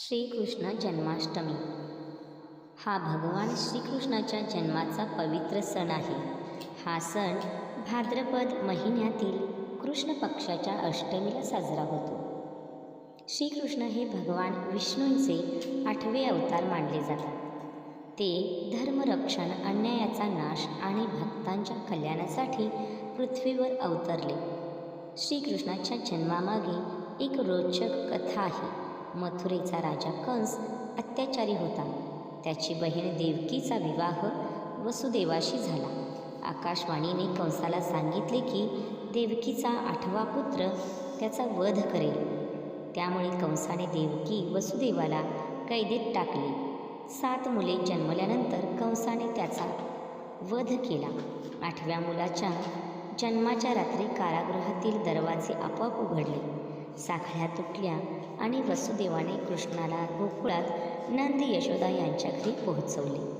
श्रीकृष्ण जन्माष्टमी. हा भगवान श्रीकृष्णाच्या जन्माचा पवित्र सण आहे. हा सण भाद्रपद महिन्यातील कृष्ण पक्षाच्या अष्टमीला साजरा होतो. श्रीकृष्ण हे भगवान विष्णूंचे आठवे अवतार मानले जातात. ते धर्मरक्षण अन्यायाचा नाश आणि भक्तांच्या कल्याणासाठी पृथ्वीवर अवतरले. श्रीकृष्णाच्या जन्मामागे एक रोचक कथा आहे. मथुरेचा राजा कंस अत्याचारी होता. त्याची बहीण देवकीचा विवाह वसुदेवाशी झाला. आकाशवाणीने कंसाला सांगितले की देवकीचा आठवा पुत्र त्याचा वध करेल. त्यामुळे कंसाने देवकी वसुदेवाला कैदेत टाकले. सात मुले जन्मल्यानंतर कंसाने त्याचा वध केला. आठव्या मुलाच्या जन्माच्या रात्री कारागृहातील दरवाजे आपोआप उघडले. साखळ्या तुटल्या आणि वसुदेवाने कृष्णाला गोकुळात नंद यशोदा यांच्या घरी पोहोचवले.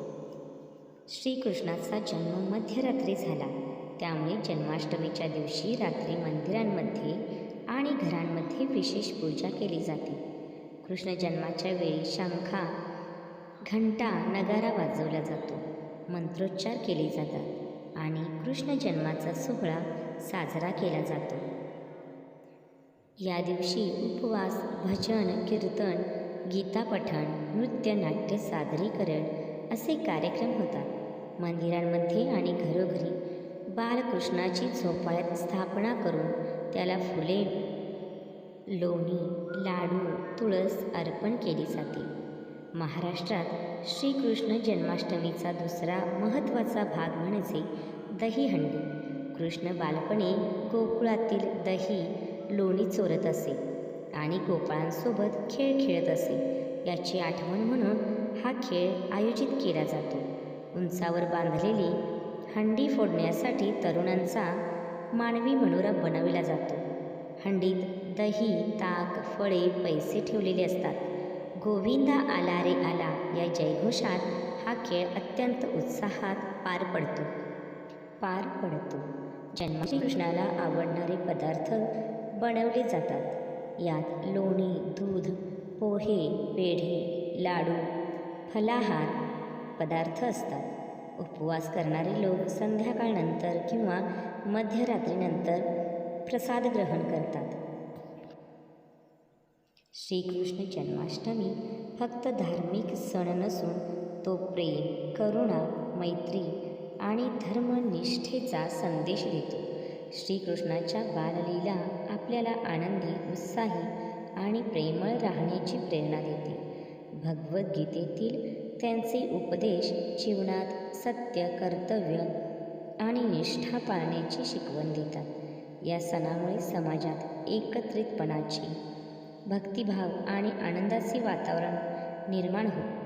श्रीकृष्णाचा जन्म मध्यरात्री झाला. त्यामुळे जन्माष्टमीच्या दिवशी रात्री मंदिरांमध्ये आणि घरांमध्ये विशेष पूजा केली जाते. कृष्ण जन्माच्या वेळी शंखा घंटा नगारा वाजवला जातो. मंत्रोच्चार केले जातात आणि कृष्ण जन्माचा सोहळा साजरा केला जातो. या दिवशी उपवास भजन कीर्तन गीतापठण नृत्य नाट्य सादरीकरण असे कार्यक्रम होतात. मंदिरांमध्ये आणि घरोघरी बालकृष्णाची झोपाळ्यात स्थापना करून त्याला फुले लोणी लाडू तुळस अर्पण केली जाते. महाराष्ट्रात श्रीकृष्ण जन्माष्टमीचा दुसरा महत्त्वाचा भाग म्हणजे दहीहंडी. कृष्ण बालपणी गोकुळातील दही लोणी चोरत असे. आणि गोपाळांसोबत खेळ खेळत असे. याची आठवण म्हणून हा खेळ आयोजित केला जातो. उंचावर बांधलेली हंडी फोडण्यासाठी तरुणांचा मानवी मनोरा बनविला जातो. हंडीत दही ताक फळे पैसे ठेवलेले असतात. गोविंदा आला रे आला या जयघोषात हा खेळ अत्यंत उत्साहात पार पडतो. पार पडतो. जन्म कृष्णाला आवडणारे पदार्थ बनवले जातात. यात लोणी दूध पोहे पेढे लाडू फलाहार पदार्थ असतात. उपवास करणारे लोक संध्याकाळनंतर किंवा मध्यरात्रीनंतर प्रसाद ग्रहण करतात. श्रीकृष्ण जन्माष्टमी फक्त धार्मिक सण नसून तो प्रेम करुणा मैत्री आणि धर्मनिष्ठेचा संदेश देतो. श्रीकृष्णाच्या बाललीला आपल्याला आनंदी उत्साही आणि प्रेमळ राहण्याची प्रेरणा देते. भगवद्गीतेतील त्यांचे उपदेश जीवनात सत्य कर्तव्य आणि निष्ठा पाळण्याची शिकवण देतात. या सणामुळे समाजात एकत्रितपणाची भक्तिभाव आणि आनंदाचे वातावरण निर्माण होते.